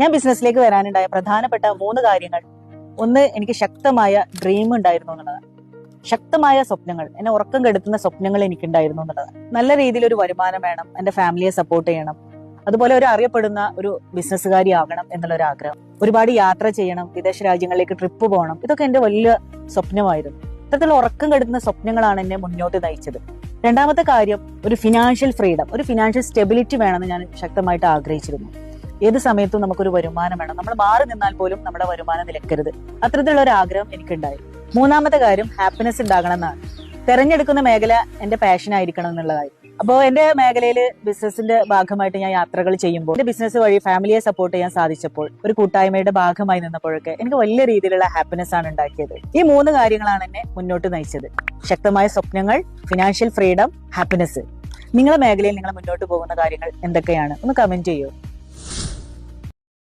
ഞാൻ ബിസിനസ്സിലേക്ക് വരാനുണ്ടായ പ്രധാനപ്പെട്ട മൂന്ന് കാര്യങ്ങൾ. ഒന്ന് എനിക്ക് ശക്തമായ ഡ്രീം ഉണ്ടായിരുന്നു എന്നുള്ളതാണ്. ശക്തമായ സ്വപ്നങ്ങൾ എന്നെ ഉറക്കം കെടുത്തുന്ന സ്വപ്നങ്ങൾ എനിക്കുണ്ടായിരുന്നു എന്നുള്ളതാണ്. നല്ല രീതിയിൽ ഒരു വരുമാനം വേണം എന്റെ ഫാമിലിയെ സപ്പോർട്ട് ചെയ്യണം അതുപോലെ ഒരു അറിയപ്പെടുന്ന ഒരു ബിസിനസ്സുകാരി ആകണം എന്നുള്ള ഒരു ആഗ്രഹം ഒരുപാട് യാത്ര ചെയ്യണം വിദേശ രാജ്യങ്ങളിലേക്ക് ട്രിപ്പ് പോകണം ഇതൊക്കെ എന്റെ വലിയ സ്വപ്നമായിരുന്നു. ഇത്തരത്തിലുള്ള ഉറക്കം കെടുത്തുന്ന സ്വപ്നങ്ങളാണ് എന്നെ മുന്നോട്ട് നയിച്ചത്. രണ്ടാമത്തെ കാര്യം ഒരു ഫിനാൻഷ്യൽ ഫ്രീഡം ഒരു ഫിനാൻഷ്യൽ സ്റ്റെബിലിറ്റി വേണമെന്ന് ഞാൻ ശക്തമായിട്ട് ആഗ്രഹിച്ചിരുന്നു. ഏത് സമയത്തും നമുക്കൊരു വരുമാനം വേണം. നമ്മൾ മാറി നിന്നാൽ പോലും നമ്മുടെ വരുമാനം നിലക്കരുത്. അത്തരത്തിലുള്ള ഒരു ആഗ്രഹം എനിക്കുണ്ടായി. മൂന്നാമത്തെ കാര്യം ഹാപ്പിനെസ് ഉണ്ടാകണം എന്നാണ് തെരഞ്ഞെടുക്കുന്ന മേഖല എന്റെ പാഷൻ ആയിരിക്കണം എന്നുള്ളതായി. അപ്പോൾ എന്റെ മേഖലയിൽ ബിസിനസിന്റെ ഭാഗമായിട്ട് ഞാൻ യാത്രകൾ ചെയ്യുമ്പോൾ എന്റെ ബിസിനസ് വഴി ഫാമിലിയെ സപ്പോർട്ട് ചെയ്യാൻ സാധിച്ചപ്പോൾ ഒരു കൂട്ടായ്മയുടെ ഭാഗമായി നിന്നപ്പോഴൊക്കെ എനിക്ക് വലിയ രീതിയിലുള്ള ഹാപ്പിനെസ് ആണ് ഉണ്ടാക്കിയത്. ഈ മൂന്ന് കാര്യങ്ങളാണ് എന്നെ മുന്നോട്ട് നയിച്ചത്. ശക്തമായ സ്വപ്നങ്ങൾ ഫിനാൻഷ്യൽ ഫ്രീഡം ഹാപ്പിനെസ് നിങ്ങളുടെ മേഖലയിൽ നിങ്ങൾ മുന്നോട്ട് പോകുന്ന കാര്യങ്ങൾ എന്തൊക്കെയാണ്? ഒന്ന് കമന്റ് ചെയ്യൂ.